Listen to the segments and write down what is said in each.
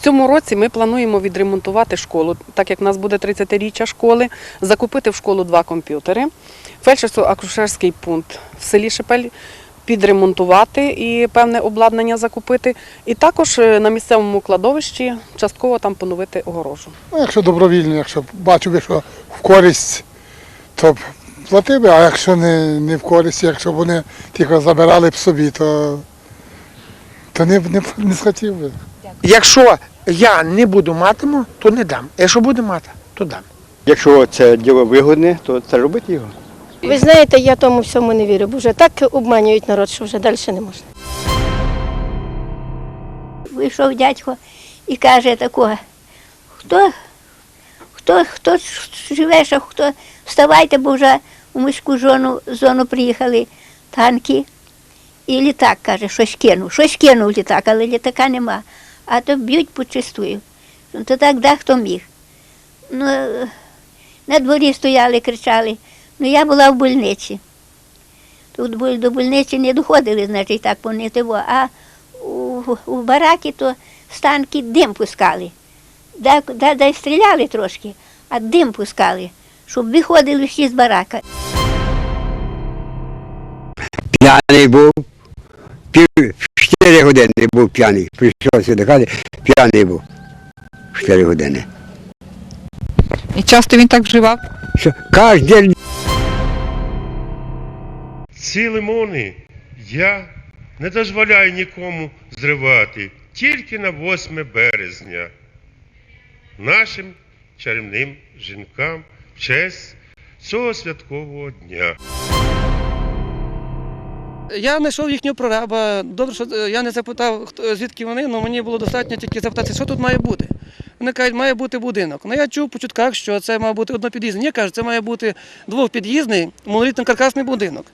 цьому році ми плануємо відремонтувати школу, так як в нас буде 30-річчя школи, закупити в школу два комп'ютери, фельдшерсько-акушерський пункт в селі Шепель підремонтувати і певне обладнання закупити. І також е, на місцевому кладовищі частково там поновити огорожу. Ну, якщо добровільно, якщо бачу би, що в користь, то платив би, а якщо не, не в користь, якщо вони тільки забирали б собі, то, то не, не, не схотів би. Якщо я не буду матиму, то не дам. Якщо буду мати, то дам. Якщо це діло вигодне, то це робити його. Ви знаєте, я тому всьому не вірю, бо вже так обманюють народ, що вже далі не можна. Вийшов дядько і каже такого, хто, хто, хто живе, що хто, вставайте, бо вже у міську зону, зону приїхали танки. І літак, каже, щось кинув. Щось кинув літак, але літака нема. А то б'ють почистую. Ну, то так дехто міг. Ну, е, на дворі стояли, кричали. Ну, я була в больниці. Тут до больниці не доходили, значить, так вони того. А у, у бараки то з танки дим пускали. Де, де, де стріляли трошки, а дим пускали, щоб виходили всі з барака. П'яний був. Пів чотири години був п'яний. Прийшов сюди хати, п'яний був. Чотири години. І часто він так вживав? Що кожен день Ці лимони я не дозволяю нікому зривати тільки на 8 березня нашим чарівним жінкам в честь цього святкового дня. Я знайшов їхнього прораба. Добре, що е, я не запитав, звідки вони, але мені було достатньо тільки запитати, що тут має бути. Вони кажуть, має бути будинок. Ну я чув по чутках, що це має бути однопід'їзний. Ні, кажуть, це має бути двохпід'їзний, монолітний каркасний будинок.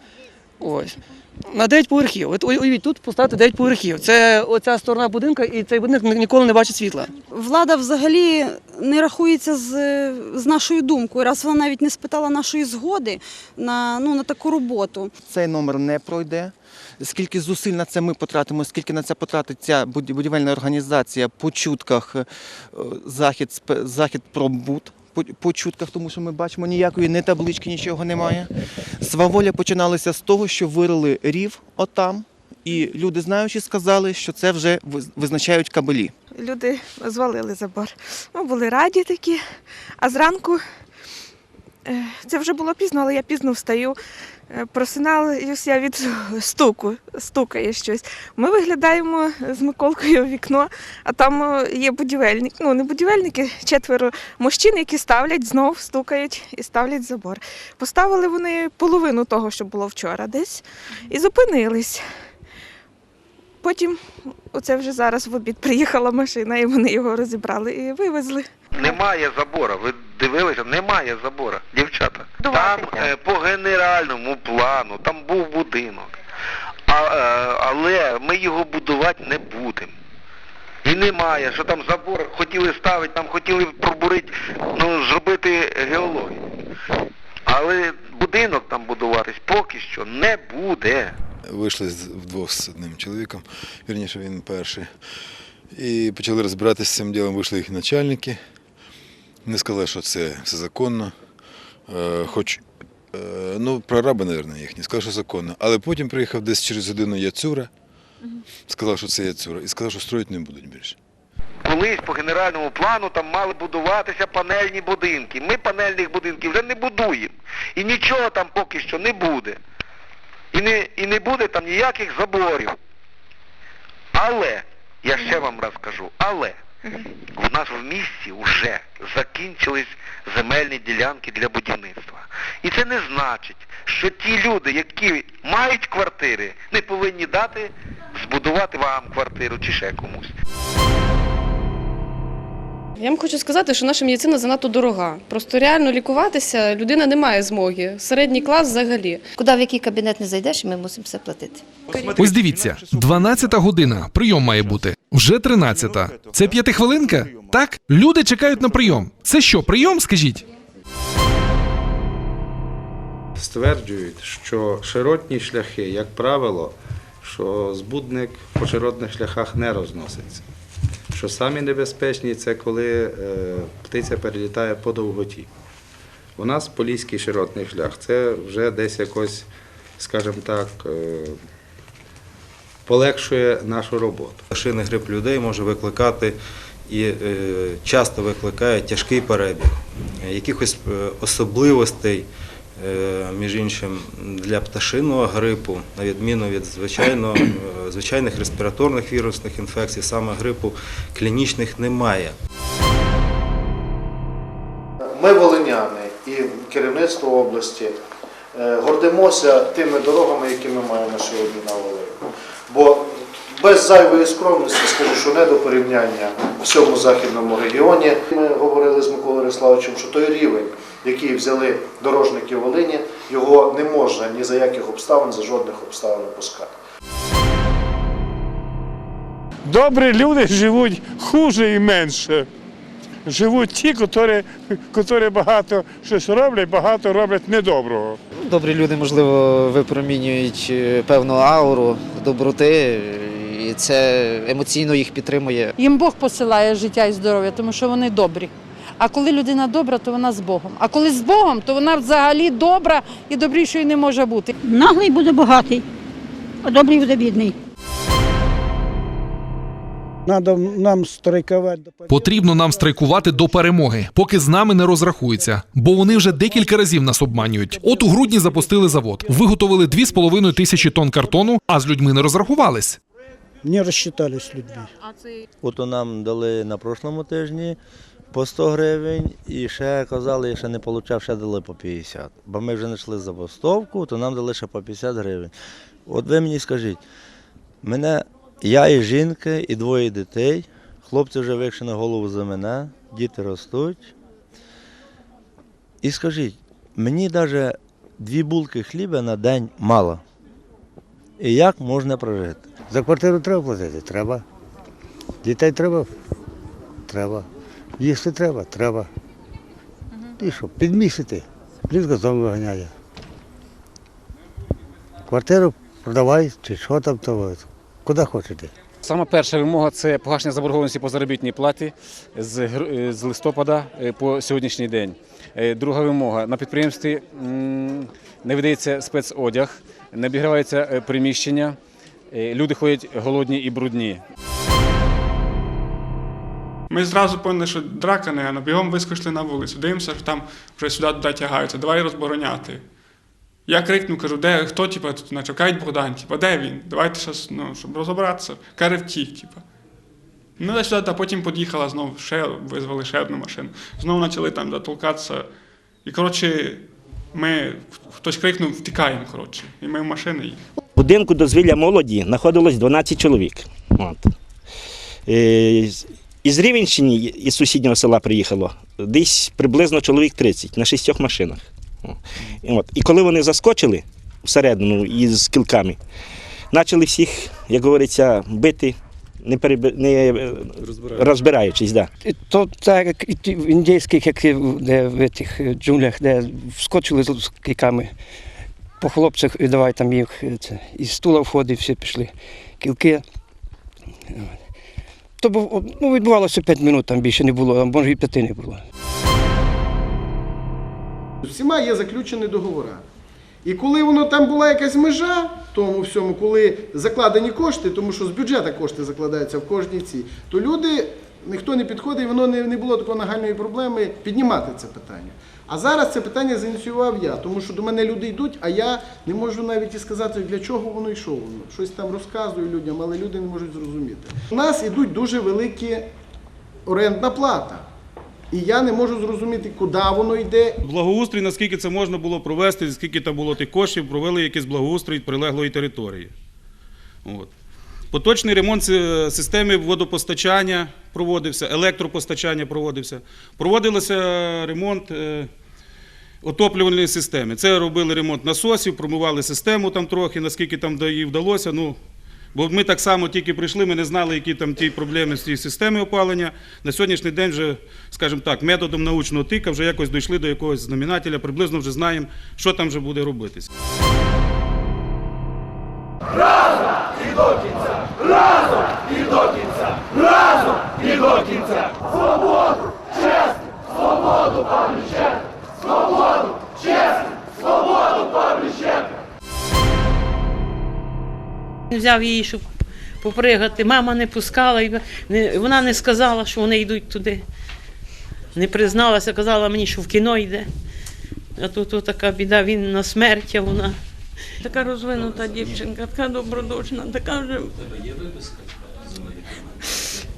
Ось. На 9 поверхів. От уявіть, тут поставити 9 поверхів. Це оця сторона будинка, і цей будинок ніколи не бачить світла. Влада взагалі не рахується з, з нашою думкою, раз вона навіть не спитала нашої згоди на, ну, на таку роботу. цей номер не пройде. Скільки зусиль на це ми потратимо, скільки на це потратить ця будівельна організація по чутках, е, захід, захід про буд по, по чутках, тому що ми бачимо ніякої не таблички, нічого немає. Сваволя починалася з того, що вирили рів отам, і люди, знаючи, сказали, що це вже визначають кабелі. Люди звалили забор. Ми були раді такі, а зранку е, це вже було пізно, але я пізно встаю. Е, Просиналась я від стуку, стукає щось. Ми виглядаємо з Миколкою в вікно, а там е, є будівельник. Ну, не будівельники, четверо мужчин, які ставлять, знов стукають і ставлять забор. Поставили вони половину того, що було вчора десь, і зупинились. Потім, оце вже зараз в обід приїхала машина, і вони його розібрали і вивезли. Немає забора. Ви дивилися, немає забора, дівчата. Там е, по генеральному плану, там був будинок. А, е, але ми його будувати не будемо. І немає, що там забор хотіли ставити, там хотіли пробурити, ну, зробити геологію. Але будинок там будуватись поки що не буде. Вийшли вдвох з одним чоловіком, вірніше він перший. І почали розбиратися з цим ділом, вийшли їх начальники. Вони сказали, що це все законно. Е, Хоч, е, ну, прораби, мабуть, їхні, сказали, що законно. Але потім приїхав десь через годину Яцура, сказав, що це Яцура, і сказав, що строїти не будуть більше. Колись по генеральному плану там мали будуватися панельні будинки. Ми панельних будинків вже не будуємо. І нічого там поки що не буде. І не, і не буде там ніяких заборів. Але, я ще вам раз кажу, але в нас в місті вже закінчились земельні ділянки для будівництва. І це не значить, що ті люди, які мають квартири, не повинні дати збудувати вам квартиру чи ще комусь. Я вам хочу сказати, що наша медицина занадто дорога. Просто реально лікуватися людина не має змоги. Середній клас взагалі. Куди в який кабінет не зайдеш, ми мусимо все платити. Ось дивіться, 12 година. Прийом має бути. Вже 13. Це п'ятихвилинка? Так? Люди чекають на прийом. Це що, прийом, скажіть? Стверджують, що широтні шляхи, як правило, що збудник по широтних шляхах не розноситься. Що самі небезпечні це коли е, птиця перелітає по довготі. У нас поліський широтний шлях. Це вже десь якось, скажімо так, е, полегшує нашу роботу. Шийний грип людей може викликати і е, часто викликає тяжкий перебіг. Якихось особливостей, між іншим, для пташиного грипу, на відміну від звичайно, е, звичайних респіраторних вірусних інфекцій, саме грипу клінічних немає. Ми волиняни і керівництво області е, гордимося тими дорогами, які ми маємо сьогодні на Волині. Бо без зайвої скромності скажу, що не до порівняння в всьому західному регіоні. Ми говорили з Миколою Риславовичем, що той рівень, який взяли дорожники Волині, його не можна ні за яких обставин, за жодних обставин опускати. Добрі люди живуть хуже і менше. Живуть ті, котрі, котрі багато щось роблять, багато роблять недоброго. Добрі люди, можливо, випромінюють е, певну ауру доброти, і це емоційно їх підтримує. Їм Бог посилає життя і здоров'я, тому що вони добрі. А коли людина добра, то вона з Богом. А коли з Богом, то вона взагалі добра і добрішою не може бути. Наглий буде багатий, а добрий буде бідний. Нам страйкувати. Потрібно нам страйкувати до перемоги, поки з нами не розрахуються, бо вони вже декілька разів нас обманюють. От у грудні запустили завод, виготовили 2,5 тисячі тонн картону, а з людьми не розрахувались. Не розчитались з людьми. От нам дали на прошлому тижні по 100 гривень і ще казали, якщо не отримав, ще дали по 50. Бо ми вже знайшли забастовку, то нам дали ще по 50 гривень. От ви мені скажіть, мене, я і жінка, і двоє дітей, хлопці вже вийшли на голову за мене, діти ростуть. І скажіть, мені навіть дві булки хліба на день мало. І як можна прожити? За квартиру треба платити? Треба. Дітей треба? Треба. Їсти треба? Треба. І що, підмісити? Плюс газон виганяє. Квартиру продавай, чи що там того. Куди хочете. Саме перша вимога це погашення заборгованості по заробітній платі з, е, з листопада е, по сьогоднішній день. Е, Друга вимога на підприємстві не видається спецодяг, не обігрівається приміщення, люди ходять голодні і брудні. Ми зразу поняли, що драка не, а бігом вискочили на вулицю. Дивимося, що там вже сюди туди тягаються, давай розбороняти. Я крикнув, кажу, де хто, типа, тут начекають Богдан, типа, де він? Давайте щас, ну, щоб розібратися. Каже, втік, типа. Ну, десь сюди, а потім під'їхала знову, ще визвали ще одну машину. Знову почали там затолкатися. І, коротше, ми, хтось крикнув, втікаємо, коротше. І ми в машини їх. Будинку дозвілля молоді знаходилось 12 чоловік. От. Е, Із Рівенщини, із сусіднього села приїхало десь приблизно чоловік 30 на шістьох машинах. І От. І коли вони заскочили всередину із кілками, почали всіх, як говориться, бити, не, переби... не е, розбираючись. Да. То так, як в індійських, як в- де в тих джунглях, де вскочили з з кийками по хлопцях і давай там їх е, це, із стула входить, всі пішли кілки. То ну, відбувалося 5 минут, там більше не було, а може і п'яти не було. Всіма є заключені договори. І коли воно там була якась межа, тому всьому, коли закладені кошти, тому що з бюджету кошти закладаються в кожній цій, то люди, ніхто не підходить, і воно не, не було такої нагальної проблеми піднімати це питання. А зараз це питання зініціював я, тому що до мене люди йдуть, а я не можу навіть і сказати, для чого воно йшло. Воно щось там розказую людям, але люди не можуть зрозуміти. У нас ідуть дуже великі орендна плата. І я не можу зрозуміти, куди воно йде, Благоустрій, наскільки це можна було провести, скільки там було тих коштів, провели якийсь благоустрій прилеглої території. От. Поточний ремонт системи водопостачання проводився, електропостачання проводився. Проводився ремонт е, отоплювальної системи. Це робили ремонт насосів, промивали систему там трохи, наскільки там її вдалося. Ну, бо ми так само тільки прийшли, ми не знали, які там ті проблеми з цією системою опалення. На сьогоднішній день вже, скажімо так, методом научного тика вже якось дійшли до якогось знаменателя, приблизно вже знаємо, що там вже буде робитися. Взяв її, щоб попригати. Мама не пускала, вона не сказала, що вони йдуть туди. Не призналася, казала мені, що в кіно йде. А тут така біда, він на смерть, а вона. Така розвинута дівчинка, така добродушна, така вже.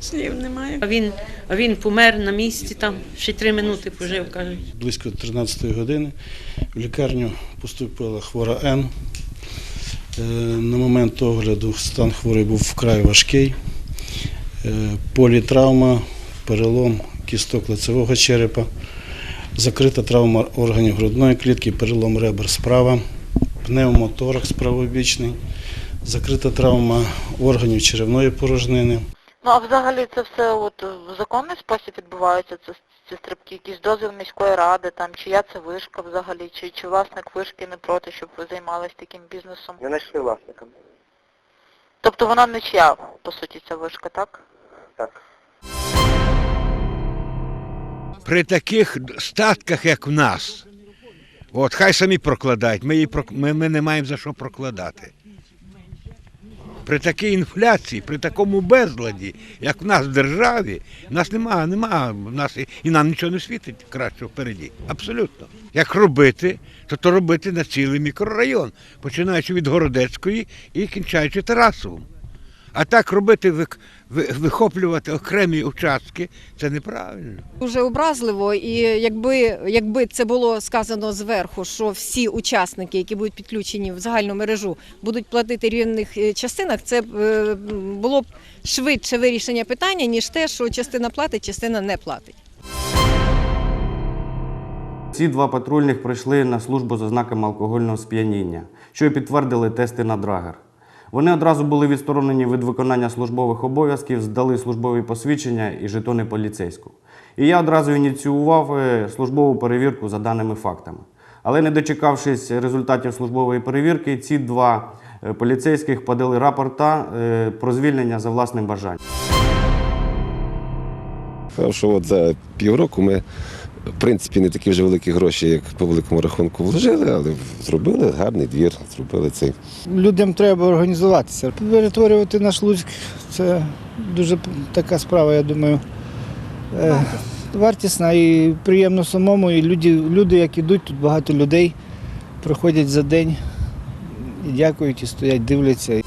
Слів немає. А він, а він помер на місці, там ще три минути пожив, кажуть. Близько 13 години в лікарню поступила хвора Н. Е, На момент огляду стан хворий був вкрай важкий. Е, Політравма, перелом кісток лицевого черепа, закрита травма органів грудної клітки, перелом ребер справа, пневмоторакс правобічний, закрита травма органів черевної порожнини. Ну а взагалі це все от в законний спосіб відбувається, це ці стрибки, якісь дозвіл міської ради, там чия це вишка взагалі, чи, чи власник вишки не проти, щоб ви займалися таким бізнесом? Не знайшли власника. Тобто вона не чия, по суті, ця вишка, так? Так. при таких статках, як в нас, от хай самі прокладають, ми, її, прок- ми, ми не маємо за що прокладати. При такій інфляції, при такому безладі, як в нас в державі, нас немає, немає, в нас і, нам нічого не світить краще впереді. Абсолютно. Як робити, то то робити на цілий мікрорайон, починаючи від Городецької і кінчаючи Тарасовим. А так робити, вихоплювати окремі участки, це неправильно. Дуже образливо, і якби, якби це було сказано зверху, що всі учасники, які будуть підключені в загальну мережу, будуть платити в рівних е, частинах, це е, було б швидше вирішення питання, ніж те, що частина платить, частина не платить. Ці два патрульних прийшли на службу з ознаками алкогольного сп'яніння, що й підтвердили тести на драгер. Вони одразу були відсторонені від виконання службових обов'язків, здали службові посвідчення і жетони поліцейського. І я одразу ініціював е, службову перевірку за даними фактами. Але не дочекавшись результатів службової перевірки, ці два е, поліцейських подали рапорта е, про звільнення за власним бажанням. Що от за півроку ми, в принципі, не такі вже великі гроші, як по великому рахунку вложили, але зробили гарний двір, зробили цей. Людям треба організуватися. Перетворювати наш Луцьк це дуже така справа, я думаю. е, Вартісна і приємно самому. І люди, люди, як ідуть, тут багато людей приходять за день і дякують, і стоять, дивляться.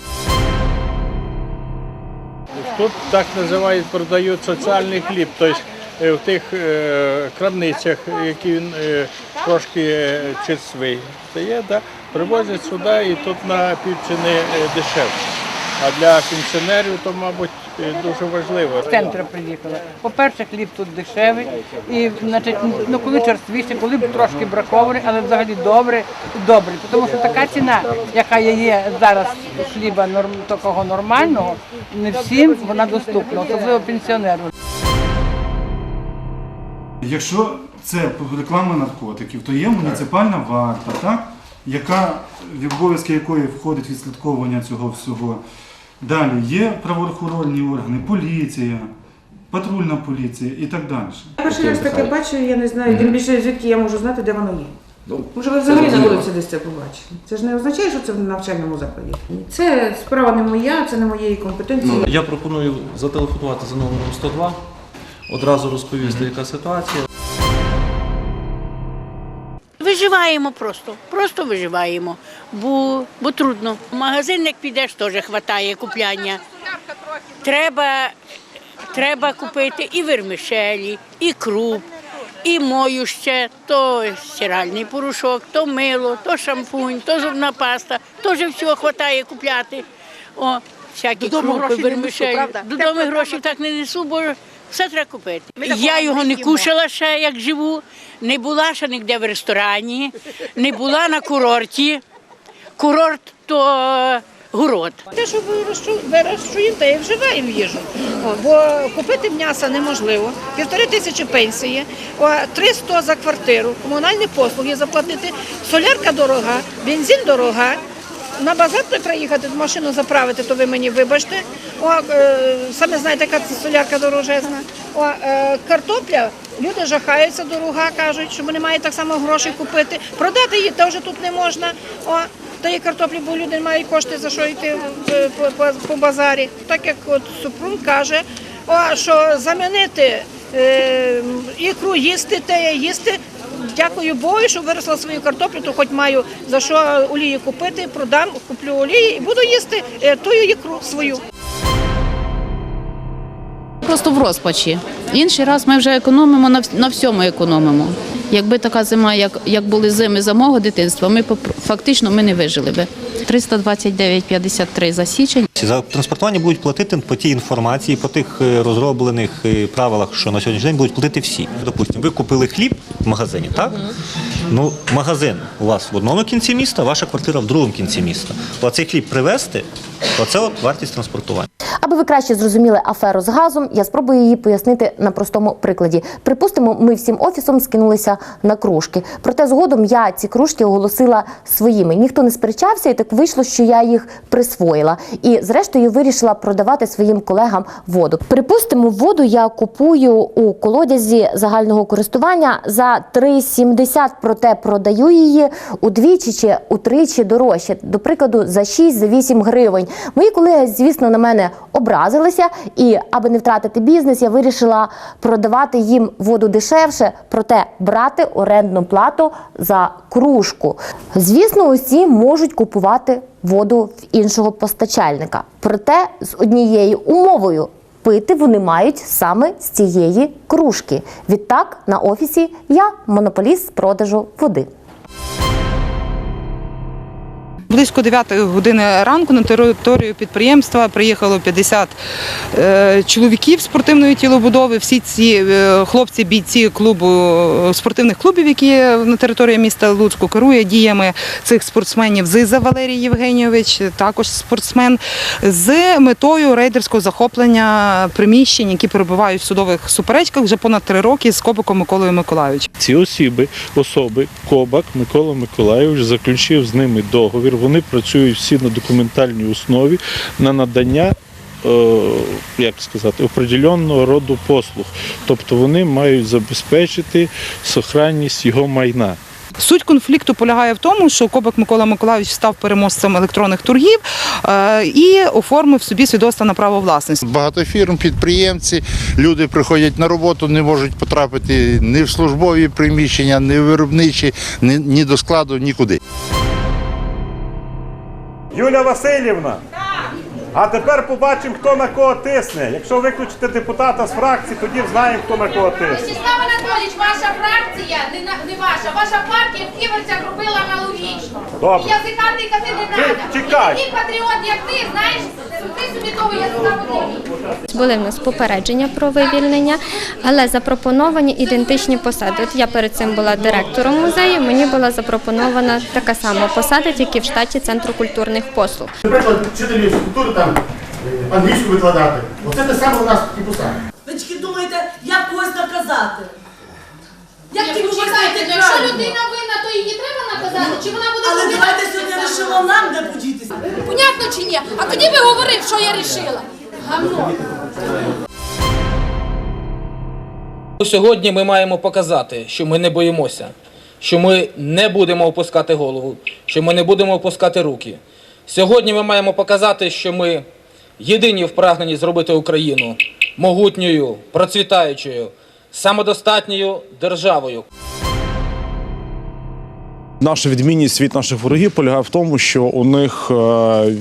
Тут так називають, продають соціальний хліб. Тобто в тих е, крамницях, які він е, трошки е, черствий стає, да, привозять сюди і тут на півціни е, дешевше. А для пенсіонерів то, мабуть, е, дуже важливо. З центру приїхала. По-перше, хліб тут дешевий, і значить, ну коли черствіше, коли б трошки бракований, але взагалі добре, добре. Тому що така ціна, яка є зараз хліба норм, такого нормального, не всім вона доступна, особливо пенсіонеру. Якщо це реклама наркотиків, то є муніципальна варта, так? яка, в обов'язки якої входить відслідковування цього всього. Далі є правоохоронні органи, поліція, патрульна поліція і так далі. Я перший раз таке бачу, я не знаю, тим більше звідки я можу знати, де воно є. Може, ви взагалі на вулиці десь це побачили. Це ж не означає, що це в навчальному закладі. Це справа не моя, це не моєї компетенції. Ну, я пропоную зателефонувати за номером 102, одразу розповісти, яка ситуація. Виживаємо просто, просто виживаємо, бо, бо трудно. В магазин, як підеш, теж вистачає купляння. Треба, треба купити і вермишелі, і круп, і моюще, то стиральний порошок, то мило, то шампунь, то зубна паста. Теж всього вистачає купляти. О, всякі Додому крупи, вермишелі. Додому гроші так не несу, бо все треба купити. Я його не кушала ще, як живу, не була ще ніде в ресторані, не була на курорті. Курорт то е, город. Те, що вирощуємо, та і вживаємо їжу. Бо купити м'яса неможливо. Півтори тисячі пенсії, о, 300 за квартиру, комунальні послуги заплатити, солярка дорога, бензин дорога. На базар приїхати, машину заправити, то ви мені вибачте. О, е, самі знаєте, яка це солярка дорожезна. О, е, картопля, люди жахаються, дорога, кажуть, що вони мають так само грошей купити. Продати її теж тут не можна. О, тієї картоплі, бо люди не мають кошти за що йти е, по, базарі. Так як от Супрун каже, о, що замінити ікру їсти, те їсти. Дякую Богу, що виросла свою картоплю, то хоч маю за що олії купити, продам, куплю олії і буду їсти е, тую ікру свою. Просто в розпачі. Інший раз ми вже економимо на, всьому економимо. Якби така зима, як, як були зими за мого дитинства, ми фактично ми не вижили би. 329,53 за січень. За транспортування будуть платити по тій інформації, по тих е, розроблених е, правилах, що на сьогоднішній день будуть платити всі. Допустимо, ви купили хліб в магазині, так? Ну, магазин у вас в одному кінці міста, ваша квартира в другому кінці міста. Оцей хліб привезти, оце от вартість транспортування. Аби ви краще зрозуміли аферу з газом, я спробую її пояснити на простому прикладі. Припустимо, ми всім офісом скинулися на кружки. Проте згодом я ці кружки оголосила своїми. Ніхто не сперечався, і так вийшло, що я їх присвоїла. І зрештою вирішила продавати своїм колегам воду. Припустимо, воду я купую у колодязі загального користування за 3,70, проте продаю її удвічі чи утричі дорожче. До прикладу, за 6-8 гривень. Мої колеги, звісно, на мене образилися, і аби не втратити бізнес, я вирішила продавати їм воду дешевше, проте брати орендну плату за кружку. Звісно, усі можуть купувати воду в іншого постачальника, проте з однією умовою. Пити вони мають саме з цієї кружки. Відтак на офісі я монополіст з продажу води. Близько 9 години ранку на територію підприємства приїхало 50 е, чоловіків спортивної тілобудови. Всі ці е, хлопці, бійці клубу е, спортивних клубів, які на території міста Луцьку, керує діями цих спортсменів Зиза Валерій Євгенійович, також спортсмен, з метою рейдерського захоплення приміщень, які перебувають в судових суперечках вже понад три роки з Кобиком Миколою Миколайовичем. Ці особи, особи Кобак Микола Миколайович заключив з ними договір. Вони працюють всі на документальній основі на надання. е, Як сказати, определенного роду послуг, тобто вони мають забезпечити сохранність його майна. Суть конфлікту полягає в тому, що Кобак Микола Миколайович став переможцем електронних торгів е, і оформив собі свідоцтво на право власності. Багато фірм, підприємці, люди приходять на роботу, не можуть потрапити ні в службові приміщення, ні в виробничі, ні, ні до складу, нікуди. Юля Васильівна. А тепер побачимо, хто на кого тисне. Якщо виключите депутата з фракції, тоді знаємо, хто на кого тисне. Вячеслав Анатолійович, ваша фракція, не, на- не ваша, ваша партія в Ківерцях робила аналогічно. Добре. І язика тикати не треба. чекай. І такий патріот, як ти, знаєш, ти Були в нас попередження про вивільнення, але запропоновані ідентичні посади. От я перед цим була директором музею. Мені була запропонована така сама посада, тільки в штаті Центру культурних послуг. Наприклад, вчителі фізкультури там е, англійську викладати. Оце те саме у нас і посади. Ви тільки думаєте, як когось наказати? Як когось почекайте, якщо людина винна, то її треба наказати, чи вона буде Але робити давайте те сьогодні рішимо нам, де подітися. Понятно чи ні? А тоді би говорив, що я рішила. Гавно. Сьогодні ми маємо показати, що ми не боїмося, що ми не будемо опускати голову, що ми не будемо опускати руки. Сьогодні ми маємо показати, що ми єдині в прагненні зробити Україну могутньою, процвітаючою, самодостатньою державою. Наша відмінність від наших ворогів полягає в тому, що у них е,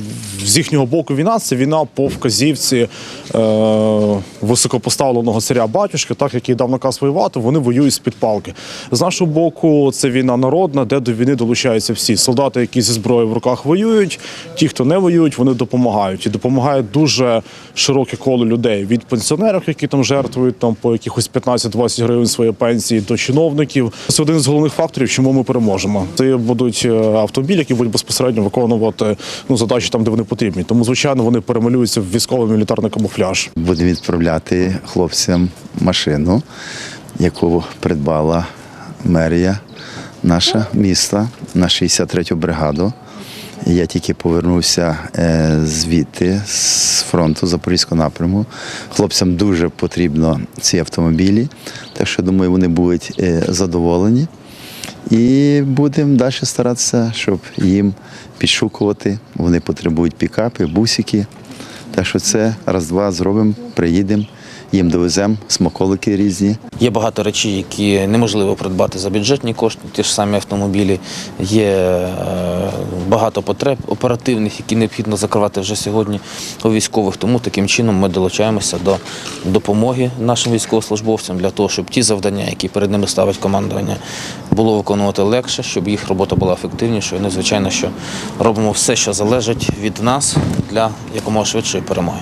з їхнього боку війна це війна по вказівці е, високопоставленого царя батюшки, так який дав наказ воювати, вони воюють з під палки. З нашого боку, це війна народна, де до війни долучаються всі солдати, які зі зброєю в руках воюють. Ті, хто не воюють, вони допомагають і допомагає дуже широке коло людей від пенсіонерів, які там жертвують там по якихось 15-20 гривень своєї пенсії, до чиновників. Це один з головних факторів, чому ми переможемо. Це будуть е, автомобілі, які будуть безпосередньо виконувати ну задачі там, де вони потрібні. Тому звичайно вони перемалюються в військовий мілітарний камуфляж. Будемо відправляти хлопцям машину, яку придбала мерія наша міста на 63-ю бригаду. Я тільки повернувся е, звідти з фронту Запорізького напряму. Хлопцям дуже потрібно ці автомобілі, так що думаю, вони будуть е, задоволені. І будемо далі старатися, щоб їм підшукувати. Вони потребують пікапи, бусики. Так що це раз-два зробимо, приїдемо, їм довеземо смаколики різні. Є багато речей, які неможливо придбати за бюджетні кошти, ті ж самі автомобілі. Є е, багато потреб оперативних, які необхідно закривати вже сьогодні у військових. Тому таким чином ми долучаємося до допомоги нашим військовослужбовцям для того, щоб ті завдання, які перед ними ставить командування, було виконувати легше, щоб їх робота була ефективнішою. Ну, звичайно, що робимо все, що залежить від нас для якомога швидшої перемоги.